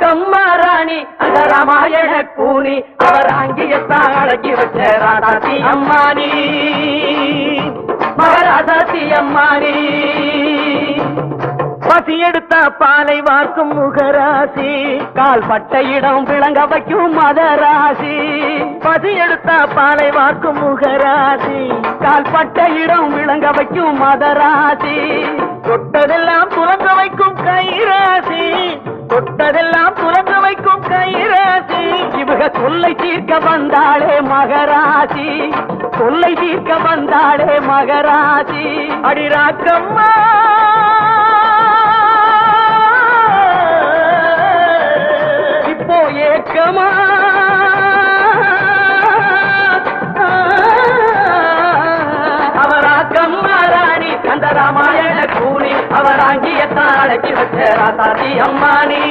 கம்மா ராணி அந்த ராமாயண கூனி அவர் அங்கியத்தான் அழகி வச்ச ராதாத்தி அம்மானி. மகராதாசி அம்மானி. பசி எடுத்த பாலை வார்க்கும் முகராசி கால் பட்ட இடம் விளங்க வைக்கும் மதராசி. பசி எடுத்த பாலை வார்க்கும் முகராசி கால் பட்ட இடம் விளங்க வைக்கும் மதராசி. தொட்டதெல்லாம் துலங்க தொல்லை தீர்க்க வந்தாளே மகராசி தொல்லை தீர்க்க வந்தாளே மகராசி அடிராக்கம்மா. இப்போ ஏக்கமா. அவராக்கம்மா அந்த ராமாயண கூனி அவராங்கியத்தான் தாழக்கி வச்ச ராசாதி அம்மானி.